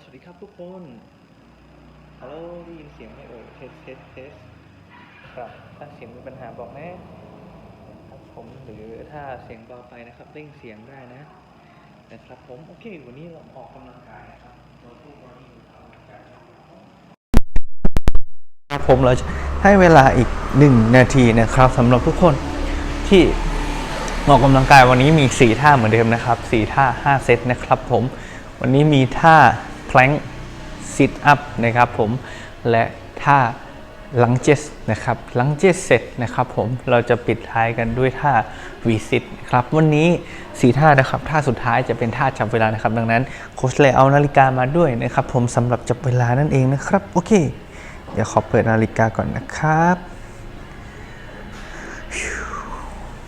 สวัสดีครับทุกคน ฮัลโหลได้ยินเสียงไหมเอ่ยเทสเทสเทสครับ ถ้าเสียงมีปัญหาบอกแน่ครับผมหรือถ้าเสียงเบาไปนะครับเร่งเสียงได้นะนะครับผมโอเควันนี้เราออกกำลังกายนะครับเราพูดว่านี่ออกกำลังกายครับผมเราให้เวลาอีก 1 นาทีนะครับสำหรับทุกคนที่ออกกำลังกายวันนี้มี 4 ท่าเหมือนเดิมนะครับ 4 ท่า 5 เซตนะครับผมวันนี้มีท่า plank sit up นะครับผมและท่า lunges นะครับ lunges เสร็จนะครับผมเราจะปิดท้ายกันด้วยท่า v sit นะครับวันนี้4ท่านะครับท่าสุดท้ายจะเป็นท่าจับเวลานะครับ ดังนั้นโค้ชเลยเอานาฬิกามาด้วยนะครับผมสำหรับจับเวลานั่นเองนะครับโอเค เดี๋ยวขอเปิดนาฬิกาก่อนนะครับ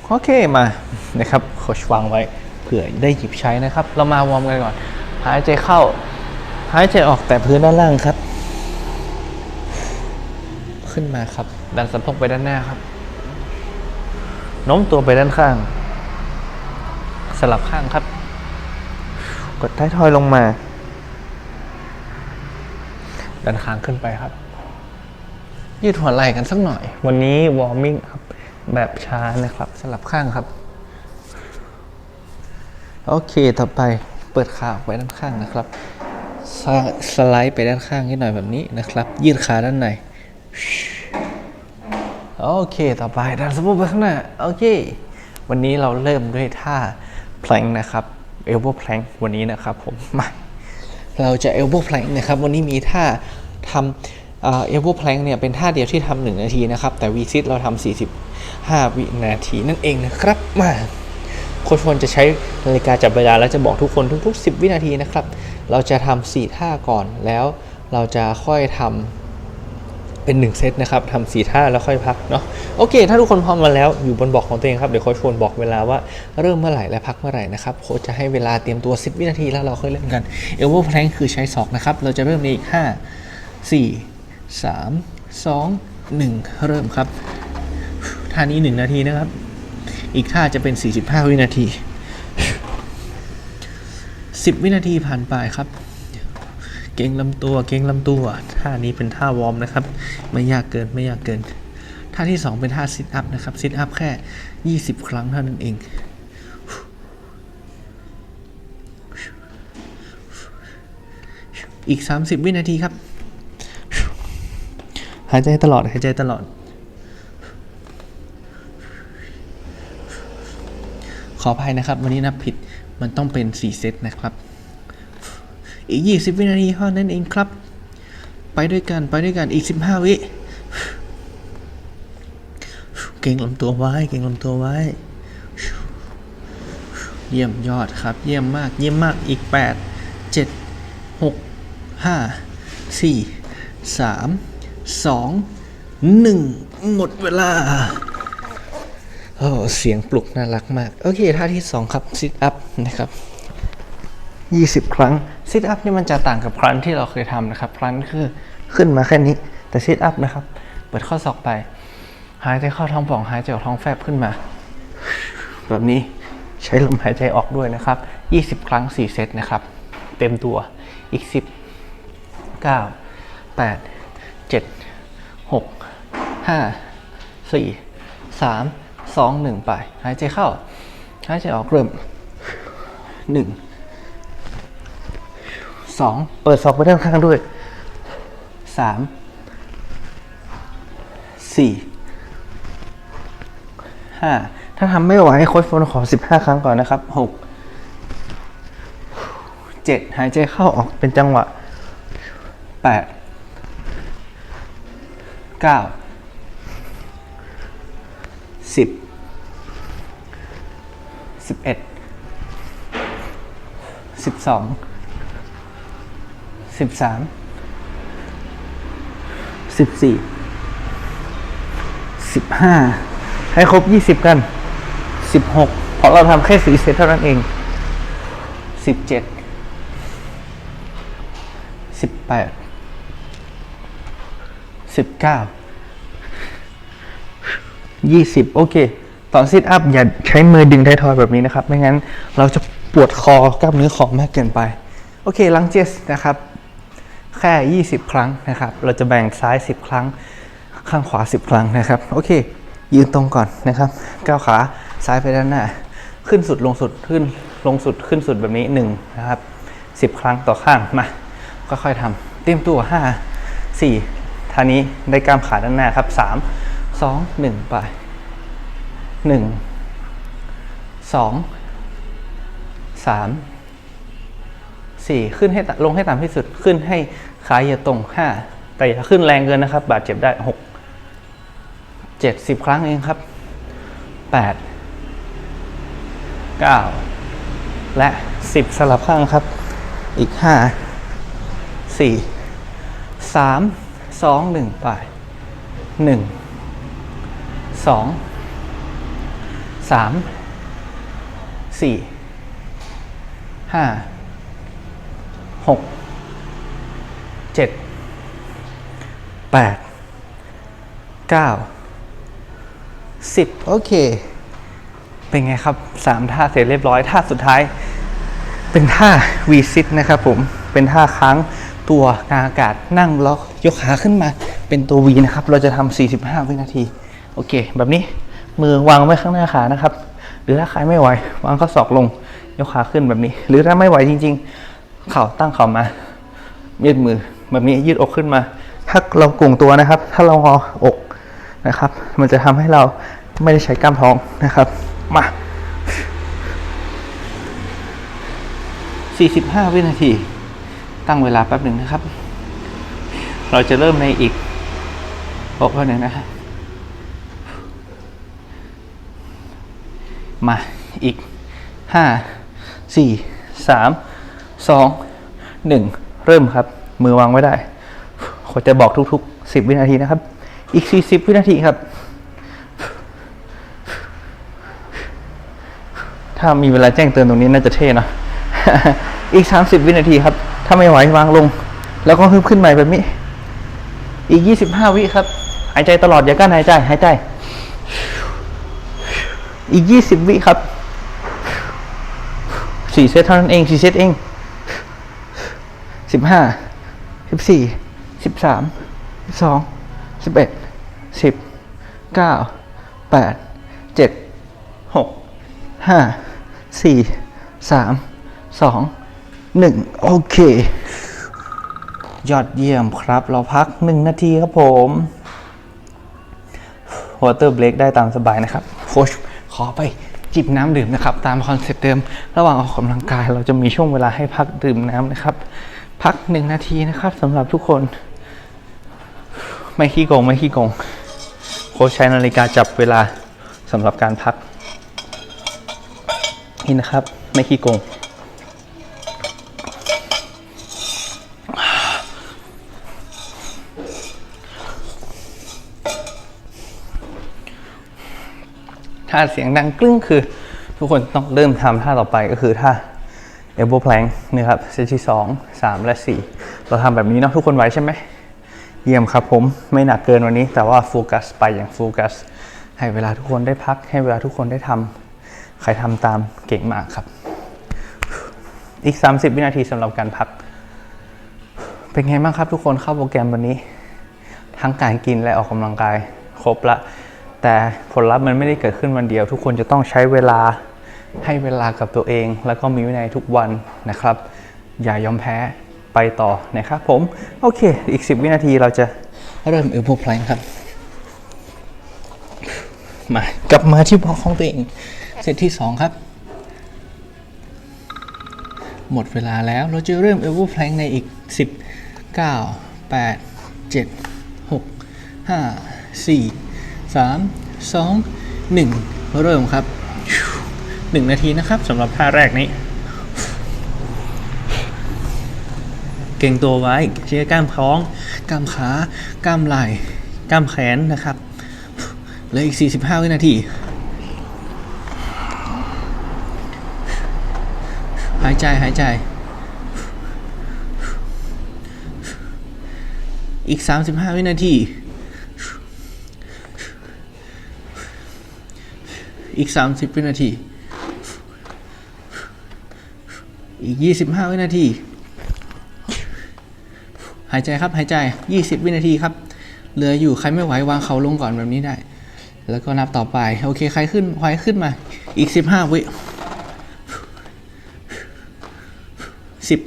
โอเคมานะครับโค้ชวางไว้เผื่อได้หยิบใช้นะครับ เรามาวอร์มกันก่อน หายใจเข้า หายใจออกแต่พื้นด้านล่างครับ ขึ้นมาครับ ดันสะโพกไปด้านหน้าครับโน้มตัวไปด้านข้าง สลับข้างครับ กดท้ายทอยลงมา ดันค้างขึ้นไปครับ ยืดหัวไหล่กันสักหน่อย วันนี้วอร์มิ่งครับแบบช้านะครับ สลับข้างครับ โอเค ต่อไปเปิดขาออกไปด้านข้างนะครับ สไลด์ไปด้านข้างนิดหน่อยแบบนี้นะครับ ยืดขาด้านในโอเคต่อไปดันสะโพกไปข้างหน้าโอเค วันนี้เราเริ่มด้วยท่า plank นะครับ elbow plank วันนี้นะครับผมมาเราจะ elbow plank นะครับวันนี้มีท่าทำเอ่อ elbow plank เนี่ยเป็นท่าเดียวที่ทำหนึ่งนาทีนะครับ แต่ v sit เราทำ45 วินาทีนั่นเองนะครับมาโค้ชพลจะใช้นาฬิกาจับเวลาแล้วจะบอกทุกคนทุกๆ 10 วินาทีนะครับ เราจะทำ4ท่าก่อนแล้วเราจะค่อยทำเป็น 1 เซตนะครับทำสี่ท่าแล้วค่อยพักเนาะโอเค ถ้าทุกคนพร้อมมาแล้วอยู่บนบอกของตัวเองครับเดี๋ยวโค้ชพลบอกเวลาว่าเริ่มเมื่อไหร่และพักเมื่อไหร่นะครับโค้ชจะให้เวลาเตรียมตัว 10 วินาทีแล้วเราค่อยเล่นกันเอลโบว์แพลงคือใช้ศอกนะครับเราจะเริ่มในอีก 5 4 3 2 1 เริ่มครับท่านี้ 1 นาทีนะครับ อีกท่าจะเป็น 45 วินาที 10 วินาทีผ่านไปครับ เก่งลำตัวเก่งลำตัวท่านี้เป็นท่าวอร์มนะครับ ไม่ยากเกินไม่ยากเกิน ท่าที่ 2 เป็นท่าซิทอัพนะครับซิทอัพแค่ 20 ครั้งเท่านั้นเองอีก 30 วินาทีครับ หายใจตลอด หายใจตลอด ขออภัยนะครับ วันนี้นับผิด มันต้องเป็น 4 เซตนะครับ อีก 20 วินาทีเท่านั้นเองครับ ไปด้วยกันไปด้วยกันอีก 15 วิ เก่งลำตัวไว้เก่งลำตัวไว้ เยี่ยมยอดครับ เยี่ยมมากเยี่ยมมากอีก 8 7 6 5 4 3 2 1 หมดเวลา โอ้เสียงปลุกน่ารักมาก โอเคท่าที่ 2 ครับซิทอัพนะครับ 20 ครั้งซิทอัพนี่มันจะต่างกับครั้นที่เราเคยทำนะครับครั้นคือขึ้นมาแค่นี้ แต่ซิทอัพนะครับ เปิดข้อศอกไป หายใจเข้าท้องป่อง หายใจออกท้องแฟบขึ้นมา แบบนี้ใช้ลมหายใจออกด้วยนะครับ 20 ครั้ง 4 เซตนะครับ เต็มตัวอีก 10 9 8 7 6 5 4 3 2 1ไป หายใจเข้า หายใจออกเริ่ม1 2เปิดศอกไปด้านข้างด้วย3 4 5ถ้าทำไม่ไหวโค้ชโฟนขอ15ครั้งก่อนนะครับ6 7หายใจเข้าออกเป็นจังหวะ8 9 10 สิบสองสิบสามสิบสี่สิบห้าให้ครบยี่สิบกันสิบหกเพราะเราทำแค่สี่เซตเท่านั้นเองสิบเจ็ดสิบแปดสิบเก้ายี่สิบโอเค ตอนซิทอัพอย่าใช้มือดึงไททอยแบบนี้นะครับ ไม่งั้นเราจะ ปวดคอกล้ามเนื้อขอมากเกินไป โอเคลังเจสนะครับ แค่ 20 ครั้งนะครับ เราจะแบ่งซ้าย 10 ครั้ง ข้างขวา 10 ครั้งนะครับ โอเค ยืนตรงก่อนนะครับ ก้าวขาซ้ายไปด้านหน้า ขึ้นสุดลงสุดขึ้นลงสุดขึ้นสุดแบบนี้1นะครับ10 ครั้งต่อข้างมาค่อยๆทำเตรียมตัว 5 4ท่านี้ได้กล้ามขาด้านหน้าครับ 3 2 1 ไป 1 2 3 4ขึ้นให้ลงให้ต่ำที่สุดขึ้นให้ขาอย่าตรง5แต่อย่าขึ้นแรงเกินนะครับ บาดเจ็บได้6 7 10ครั้งเองครับ8 9และ10สลับข้างครับ อีก5 4 3 2 1ไป1 2 3 4 5 ห้าหกเจ็ดแปดเก้าสิบโอเค เป็นไงครับสามท่าเสร็จเรียบร้อย ท่าสุดท้าย เป็นท่า V sit นะครับผม เป็นท่าค้างตัวกลางอากาศนั่งแล้วยกขาขึ้นมา เป็นตัว V นะครับ เราจะทำ45 วินาที โอเค แบบนี้มือวางไว้ข้างหน้าขานะครับ หรือถ้าใครไม่ไหว วางข้อศอกลง ยกขาขึ้นแบบนี้ หรือถ้าไม่ไหวจริง ๆ เข่าตั้งเข่ามา ยืดมือแบบนี้ยืดอกขึ้นมา ถ้าเรากุ่งตัวนะครับ ถ้าเรางออกนะครับ มันจะทำให้เราไม่ได้ใช้กล้ามท้องนะครับ มา 45 วินาที ตั้งเวลาแป๊บหนึ่งนะครับ เราจะเริ่มในอีกอกเท่านั้นนะครับ มาอีก 5 4 3 2 1 เริ่มครับ มือวางไว้ได้ขอจะบอกทุกๆ 10 วินาทีนะครับ อีก 40 วินาทีครับ ถ้ามีเวลาแจ้งเตือนตรงนี้น่าจะเท่นะ อีก 30 วินาทีครับ ถ้าไม่ไหววางลง แล้วก็ฮึบขึ้นใหม่แบบนี้ อีก 25 วิครับ หายใจตลอดอย่ากั้นหายใจ หายใจ อีก 20 วิครับ สี่เซตเท่านั้นเองสี่เซตเองสิบห้าสิบสี่สิบสามสิบสองสิบเอ็ดสิบเก้าแปดเจ็ดหกห้าสี่สามสองหนึ่งโอเค ยอดเยี่ยมครับ เราพักหนึ่งนาทีครับผมวอเตอร์เบรกได้ตามสบายนะครับ โค้ชขอไป จิบน้ำดื่มนะครับ ตามคอนเซ็ปต์เดิม ระหว่างออกกำลังกาย เราจะมีช่วงเวลาให้พักดื่มน้ำนะครับ พักหนึ่งนาทีนะครับสำหรับทุกคน ไม่ขี้โกงไม่ขี้โกงโค้ชใช้นาฬิกาจับเวลาสำหรับการพักนี่นะครับ ไม่ขี้โกง ถ้าเสียงดังกลึ้งคือ ทุกคนต้องเริ่มทำท่าต่อไปก็คือท่า elbow plank นะครับเซตที่2 3และ4เราทำแบบนี้เนาะทุกคนไหวใช่ไหมเยี่ยมครับผมไม่หนักเกินวันนี้ แต่ว่าโฟกัสไปอย่างโฟกัสให้เวลาทุกคนได้พัก ให้เวลาทุกคนได้ทำใครทำตามเก่งมากครับ อีก 30 วินาทีสำหรับการพัก เป็นไงบ้างครับทุกคนเข้าโปรแกรมวันนี้ ทั้งการกินและออกกำลังกาย ครบละ แต่ผลลัพธ์มันไม่ได้เกิดขึ้นวันเดียว ทุกคนจะต้องใช้เวลาให้เวลากับตัวเอง แล้วก็มีวินัยทุกวันนะครับ อย่ายอมแพ้ไปต่อนะครับผม โอเค อีก 10 วินาทีเราจะเริ่มเอลโบว์แพลงครับ มากลับมาที่บล็อกของตัวเองเซตที่ 2 ครับ หมดเวลาแล้วเราจะเริ่มเอลโบว์แพลงในอีก 10 9 8 7 6 5 4 3 2 1 เริ่มครับ 1 นาทีนะครับสำหรับท่าแรกนี้ เก่งตัวไว้ใช้กล้ามท้อง กล้ามขา กล้ามไหล่ กล้ามแขนนะครับเหลืออีก 45 วินาที หายใจหายใจ อีก 35 วินาที อีก 30 วินาที อีก 25 วินาที หายใจครับหายใจ 20 วินาทีครับ เหลืออยู่ใครไม่ไหววางเขาลงก่อนแบบนี้ได้ แล้วก็นับต่อไป โอเค ใครขึ้นไหวขึ้นมา อีก 15 วิสิบ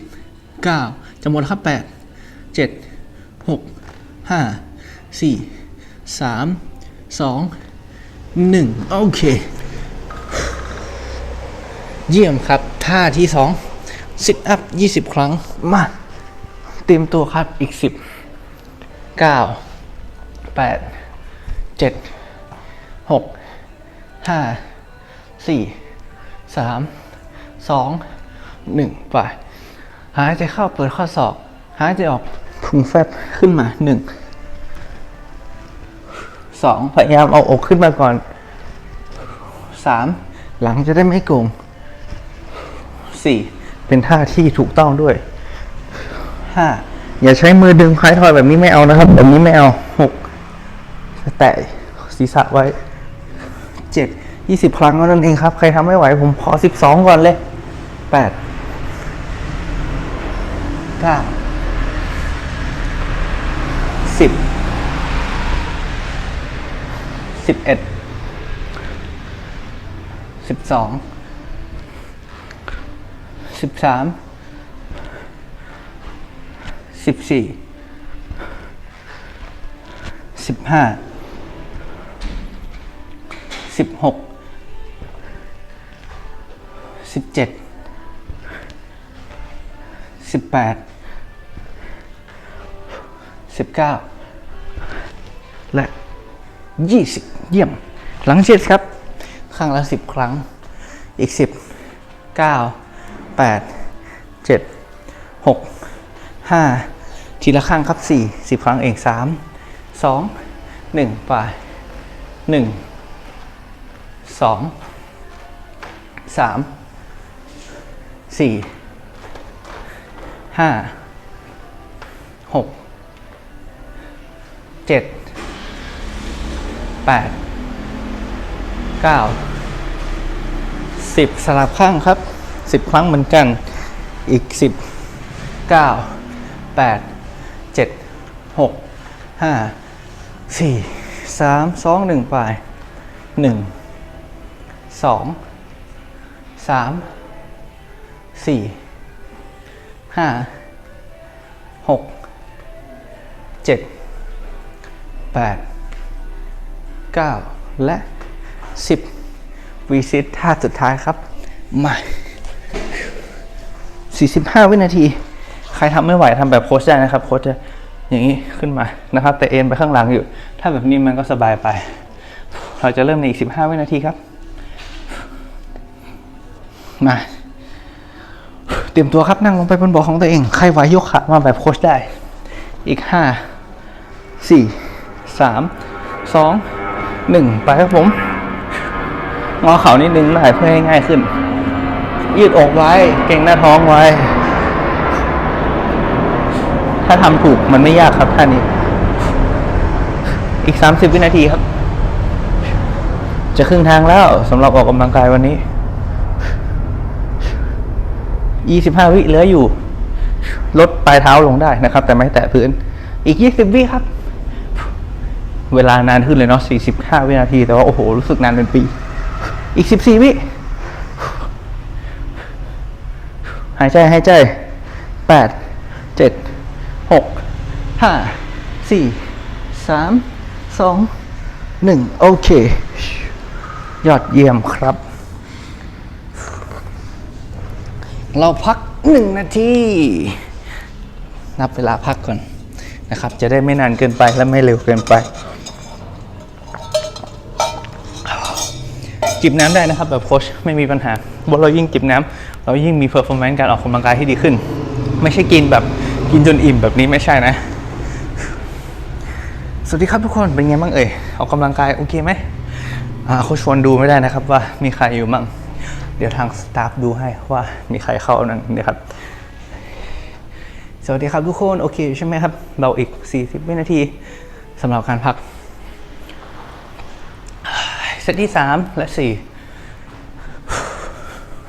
เก้าจะหมดครับแปดเจ็ดหกห้าสี่สามสองหนึ่งโอเค เยี่ยมครับ ท่าที่สองซิทอัพ20 ครั้ง มาเตรียมตัวครับอีก 10 9 8 7 6 5 4 3 2 1 ไป หายใจเข้าเปิดข้อศอก หายใจออกพุงแฟบขึ้นมา 1 2 พยายามเอาอกขึ้นมาก่อน 3 หลังจะได้ไม่โกง สี่เป็นท่าที่ถูกต้องด้วยห้าอย่าใช้มือดึงคล้ายทอยแบบนี้ไม่เอานะครับ แบบนี้ไม่เอาหกแตะศีรษะไว้เจ็ดยี่สิบครั้งเท่านั้นเองครับ ใครทำไม่ไหว ผมขอสิบสองก่อนเลยแปดเก้าสิบสิบเอ็ดสิบสอง สิบสามสิบสี่สิบห้าสิบหกสิบเจ็ดสิบแปดสิบเก้าและยี่สิบเยี่ยม หลังเช็ดครับ ข้างละสิบครั้งอีกสิบเก้า แปดเจ็ดหกห้าทีละข้างครับสี่สิบครั้งเองสามสองหนึ่งไปหนึ่งสองสามสี่ห้าหกเจ็ดแปดเก้าสิบสลับข้างครับ สิบครั้งเหมือนกัน อีกสิบเก้าแปดเจ็ดหกห้าสี่สามสองหนึ่งไปหนึ่งสองสามสี่ห้าหกเจ็ดแปดเก้าและสิบวีซิตท่าสุดท้ายครับ มา 45 วินาที ใครทำไม่ไหวทำแบบโค้ชได้นะครับ โค้ชจะอย่างนี้ขึ้นมานะครับ แต่เอ็นไปข้างหลังอยู่ ถ้าแบบนี้มันก็สบายไป เราจะเริ่มในอีก 15 วินาทีครับ มา เตรียมตัวครับนั่งลงไปบนเบาะของตัวเอง ใครไหวยกขามาแบบโค้ชได้ อีก 5 4 3 2 1 ไปครับผม งอเข่านิดนึงได้เพื่อให้ง่ายขึ้น ยืดอกไว้ เก่งหน้าท้องไว้ ถ้าทำถูกมันไม่ยากครับท่านี้ อีก30วินาทีครับ จะครึ่งทางแล้วสำหรับออกกำลังกายวันนี้25วิเหลืออยู่ ลดปลายเท้าลงได้นะครับ แต่ไม่แตะพื้น อีก20วิครับ เวลานานขึ้นเลยเนาะ45วินาที แต่ว่า โอ้โห รู้สึกนานเป็นปี อีก14วิ หายใจหายใจแปดเจ็ดหกห้าสี่สามสองหนึ่งโอเค ยอดเยี่ยมครับ เราพักหนึ่งนาที นับเวลาพักก่อนนะครับ จะได้ไม่นานเกินไปและไม่เร็วเกินไป จิบน้ำได้นะครับ แบบโค้ชไม่มีปัญหาเพราเรายิ่งจิบน้ำเรายิ่งมีเพอร์ฟอร์แมนซ์การออกกำลังกายที่ดีขึ้น ไม่ใช่กินแบบกินจนอิ่มแบบนี้ไม่ใช่นะ สวัสดีครับทุกคนเป็นไงบ้างเอ่ยออกกำลังกายโอเคไหมอ่าโค้ชชวนดูไม่ได้นะครับว่ามีใครอยู่บ้างเดี๋ยวทางสตาฟดูให้ว่ามีใครเข้านั่นนะครับสวัสดีครับทุกคนโอเคใช่ไหมครับ เราอีก 40 วินาทีสำหรับการพัก ตที่ 3 และ 4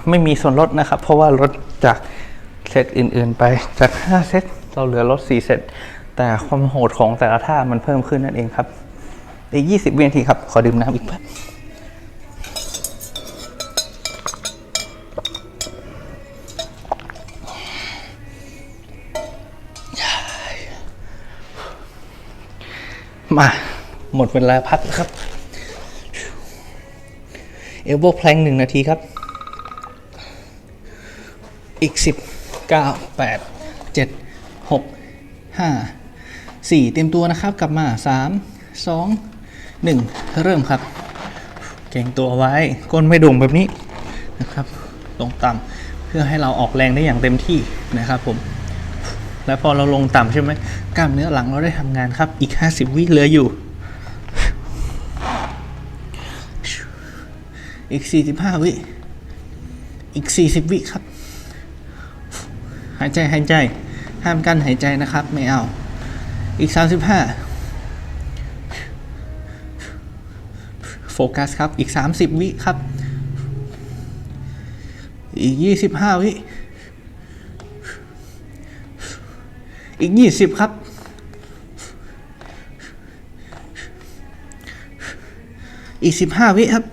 ไม่มีส่วนลดนะครับ เพราะว่าลดจากเซตอื่น ๆ ไปจาก 5 เซตเราเหลือลด 4 เซตแต่ความโหดของแต่ละท่ามันเพิ่มขึ้นนั่นเองครับ อีก 20 วินาทีครับ ขอดื่มน้ำอีกแป๊บมา หมดเวลาพักแล้วครับ เอลโบแพลงหนึ่งนาทีครับ อีกสิบเก้าแปดเจ็ดหกห้าสี่เตรียมตัวนะครับ กลับมาสามสองหนึ่งเริ่มครับ เก่งตัวไว้ ก้นไม่โด่งแบบนี้นะครับ ลงต่ำเพื่อให้เราออกแรงได้อย่างเต็มที่นะครับผมแล้วพอเราลงต่ำใช่ไหมกล้ามเนื้อหลังเราได้ทำงานครับ อีก 50 วิเหลืออยู่ อีก 45 วิ อีก 40 วิครับ หายใจหายใจ ห้ามกั้นหายใจนะครับ ไม่เอา อีก 35 โฟกัสครับ อีก 30 วิครับ อีก 25 วิ อีก 20 ครับอีก 15 วิครับ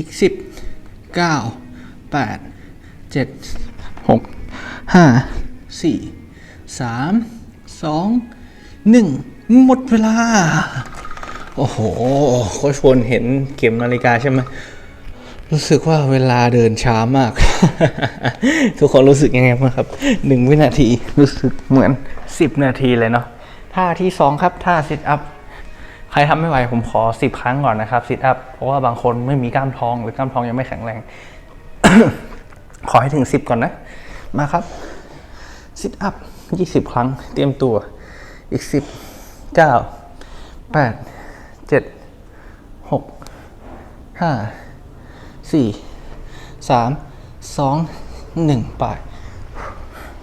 อีก 10 9 8 7 6 5 4 3 2 1 หมดเวลา โอ้โหโค้ชพลเห็นเข็มนาฬิกาใช่ไหมรู้สึกว่าเวลาเดินช้ามาก ทุกคนรู้สึกยังไงบ้างครับหนึ่งวินาทีรู้สึกเหมือนสิบนาทีเลยเนาะท่าที่สองครับท่าซิทอัพ ใครทำไม่ไหวผมขอสิบครั้งก่อนนะครับซิทอัพเพราะว่าบางคนไม่มีกล้ามท้องหรือกล้ามท้องยังไม่แข็งแรง ขอให้ถึงสิบก่อนนะ มาครับซิทอัพยี่สิบครั้ง เตรียมตัวอีกสิบเก้าแปดเจ็ดหกห้าสี่สามสองหนึ่งไป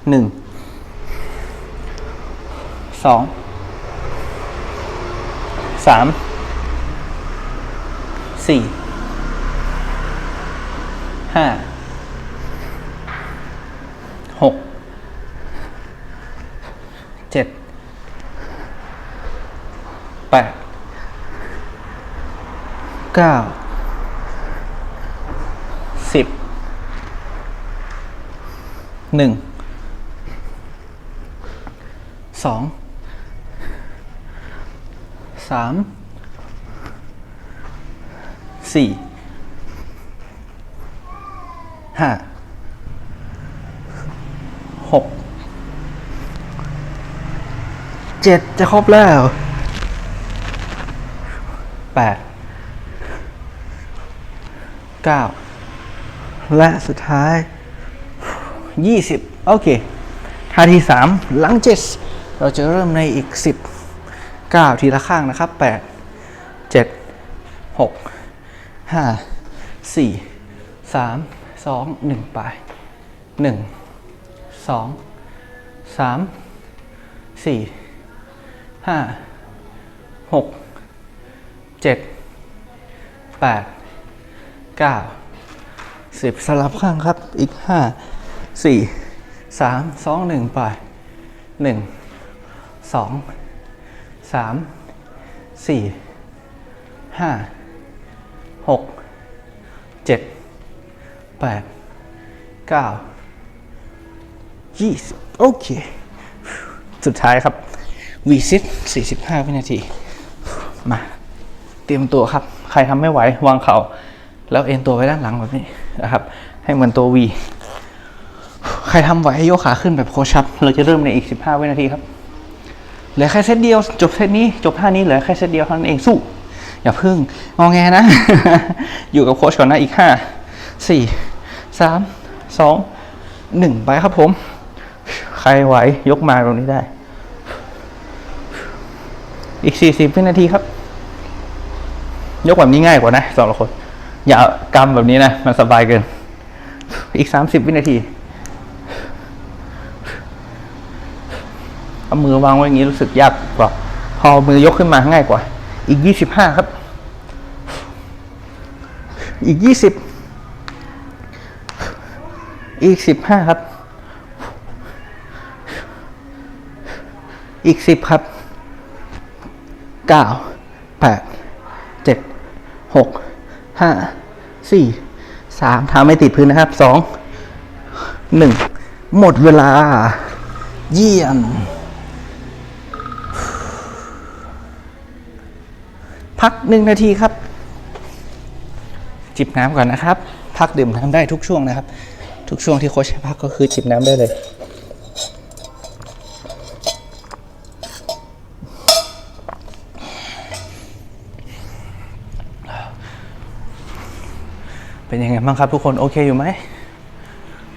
หนึ่งสอง สามสี่ห้าหกเจ็ดแปดเก้าสิบหนึ่งสอง สามสี่ห้าหกเจ็ดจะครบแล้วแปดเก้าและสุดท้าย20โอเคท่าที่3หลังเจ็ดเราจะเริ่มในอีก10 9 ทีละข้างนะครับ 8 7 6 5 4 3 2 1 ไป 1 2 3 4 5 6 7 8 9สิบสลับข้างครับ อีกห้าสี่สามสองหนึ่งไปหนึ่ง สามสี่ห้าหกเจ็ดแปดเก้ายี่สิบโอเค สุดท้ายครับวีซิต45วินาที มา เตรียมตัวครับ ใครทำไม่ไหว วางเข่า แล้วเอ็นตัวไว้ด้านหลังแบบนี้นะครับ ให้เหมือนตัววี ใครทำไหวยกขาขึ้นแบบโคชับ เราจะเริ่มในอีก15วินาทีครับ เหลือแค่เซตเดียว จบเซตนี้จบท่านี้เหลือแค่เซตเดียวเท่านั้นเองสู้อย่าพึ่งงอแงนะ อยู่กับโค้ชก่อนนะอีก5 4 3 2 1ไปครับผม ใครไหวยกมาตรงนี้ได้ อีก40วินาทีครับ ยกแบบนี้ง่ายกว่านะสำหรับคน อย่ากำแบบนี้นะ มันสบายเกิน อีก30วินาที เอามือวางไว้อย่างนี้รู้สึกยากกว่า พอมือยกขึ้นมาง่ายกว่า อีกยี่สิบห้าครับ อีกยี่สิบอีกสิบห้าครับ อีกสิบครับเก้าแปดเจ็ดหกห้าสี่สามเท้าไม่ติดพื้นนะครับสองหนึ่งหมดเวลา เยี่ยม พักหนึ่งนาทีครับ จิบน้ำก่อนนะครับ พักดื่มน้ำได้ทุกช่วงนะครับ ทุกช่วงที่โค้ชให้พักก็คือจิบน้ำได้เลยเป็นยังไงบ้างครับทุกคนโอเคอยู่ไหม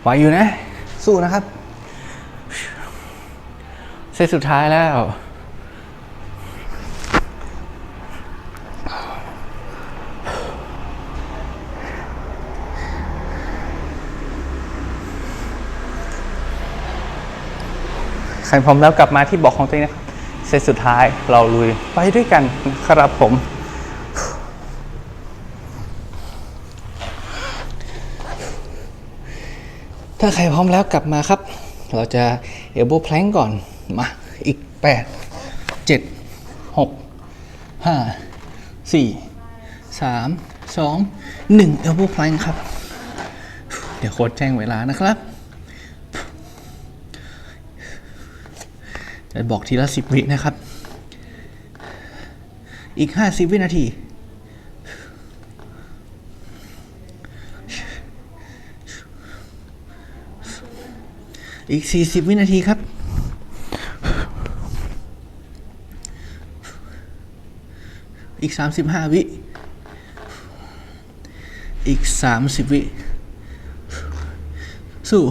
ไหวอยู่นะ สู้นะครับ เซตสุดท้ายแล้ว ครพร้อมแล้วกลับมาที่บอกของตัวเองนะครับเซตสุดท้ายเราลุยไปด้วยกันครับผมถ้าใครพร้อมแล้วกลับมาครับ เราจะเอลโบว์แพลงก่อน มา อีก 8 7 6 5 4 3 2 1 เอลโบว์แพลงครับ เดี๋ยวโค้ดแจ้งเวลานะครับ จะบอกทีละสิบวินะครับ อีกห้าสิบวินาที อีกสี่สิบวินาทีครับ อีกสามสิบห้าวิ อีกสามสิบวิ สู้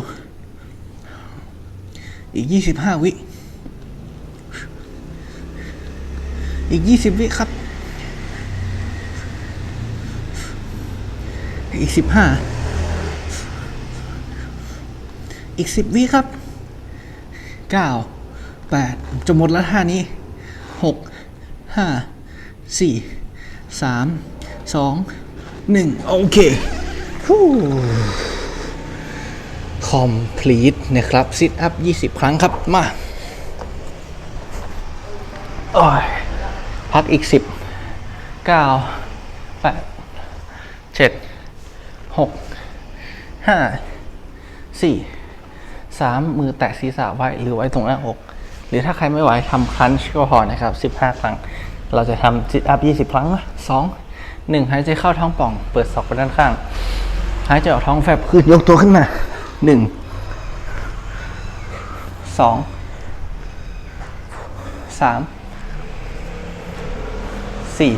อีกยี่สิบห้าวิ อีก20วิครับ อีก15อีก10วิครับ9 8จะหมดแล้วท่านี้6 5 4 3 2 1โอเคฮู้ complete นะครับ sit up 20 ครั้งครับ มา โอ้ย พักอีก 10 9 8 7 6 5สี่สามมือแตะศีรษะไว้หรือไว้ตรงหน้าอก หรือถ้าใครไม่ไหวทำครันช์ก็พอนะครับสิบห้าครั้ง เราจะทำจิตอัพยี่สิบครั้งนะสองหนึ่งหายใจเข้าท้องป่อง เปิดศอกไปด้านข้าง หายใจออกท้องแฟบขึ้นยกตัวขึ้นมาหนึ่ง สองสามสี่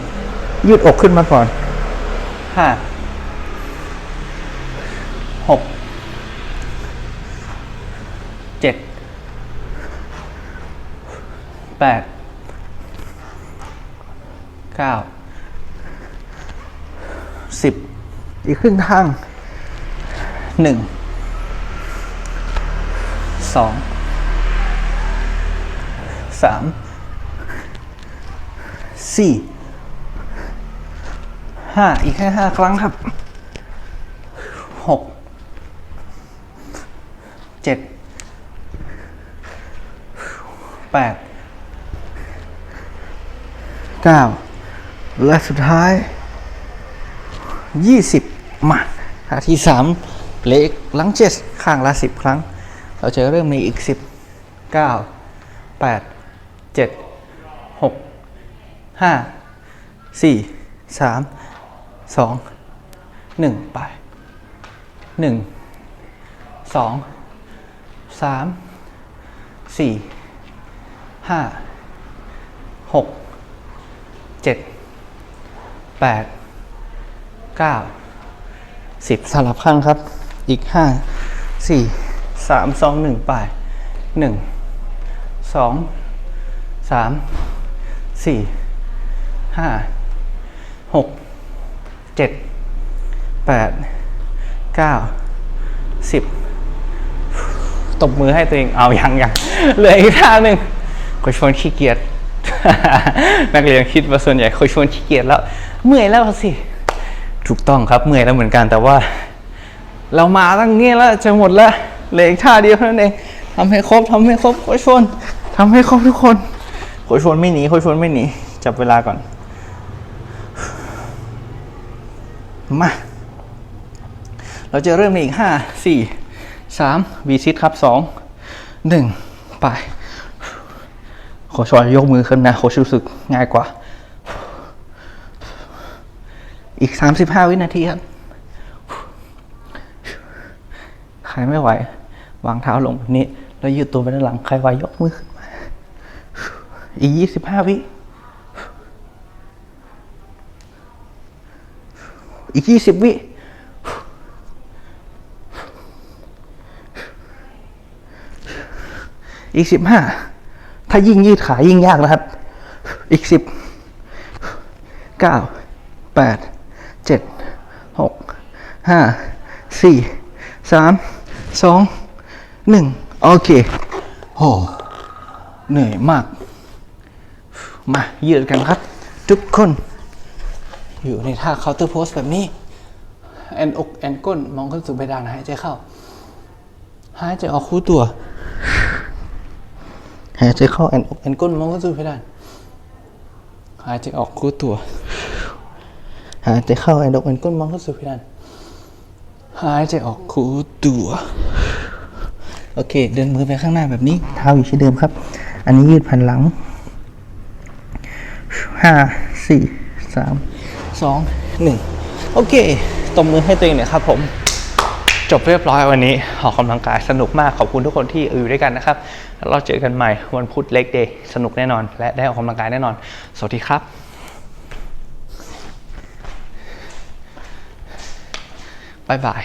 ยืดอกขึ้นมาก่อนห้าหกเจ็ดแปดเก้าสิบอีกครึ่งทางหนึ่งสองสามสี่ ห้าอีกแค่ห้าครั้งครับหกเจ็ดแปดเก้าและสุดท้ายยี่สิบมาท่าที่สามเลกหลังเจ็ดข้างละสิบครั้ง เราจะเริ่มในอีกสิบเก้าแปดเจ็ดหกห้าสี่สาม สองหนึ่งไปหนึ่งสองสามสี่ห้าหกเจ็ดแปดเก้าสิบสลับข้างครับ อีกห้าสี่สามสองหนึ่งไปหนึ่งสองสามสี่ห้าหก เจ็ดแปดเก้าสิบตบมือให้ตัวเองเอายังยังเหลืออีกท่าหนึ่งโคชฟนขี้เกียจนักเรียนคิดว่าส่วนใหญ่โคชฟนขี้เกียจแล้ว เมื่อยแล้วสิ ถูกต้องครับเมื่อยแล้วเหมือนกันแต่ว่า เรามาตั้งเงี้ยแล้วจะหมดแล้วเหลืออีกท่าเดียวนั้นเองทำให้ครบทำให้ครบโคชฟนทำให้ครบทุกคนโคชวนไม่หนีโคชวนไม่หนีจับเวลาก่อน มา เราจะเริ่มในอีกห้าสี่สามวีซิตครับสองหนึ่งไป โคชวนยกมือขึ้นนะ โคชรู้สึกง่ายกว่า อีกสามสิบห้าวินาทีครับ ใครไม่ไหว วางเท้าลงแบบนี้ แล้วยืดตัวไปด้านหลัง ใครไหวยกมือขึ้นมา อีกยี่สิบห้าวิ อีกยี่สิบวิอีกสิบห้าถ้ายิ่งยืดขายิ่งยากนะครับ อีกสิบเก้าแปดเจ็ดหกห้าสี่สามสองหนึ่งโอเคโหเหนื่อยมาก มายืดกันครับ ทุกคน อยู่ในท่าเคาน์เตอร์โพสแบบนี้ แอนอกแอนก้นมองขึ้นสู่เพดานหายใจเข้า หายใจออกคู่ตัว หายใจเข้าแอนอกแอนก้นมองขึ้นสู่เพดาน หายใจออกคู่ตัว หายใจเข้าแอนอกแอนก้นมองขึ้นสู่เพดาน หายใจออกคู่ตัว โอเค เดินมือไปข้างหน้าแบบนี้ เท้าอยู่ที่เดิมครับ อันนี้ยืดผ่นหลังห้าสี่สาม สองหนึ่งโอเค ตบมือให้ตัวเองหน่อยครับผม จบเรียบร้อยวันนี้ออกกำลังกายสนุกมาก ขอบคุณทุกคนที่อยู่ด้วยกันนะครับแล้วเราเจอกันใหม่วันพุธเล็กเดย์สนุกแน่นอน และได้ออกกำลังกายแน่นอน สวัสดีครับบ๊ายบาย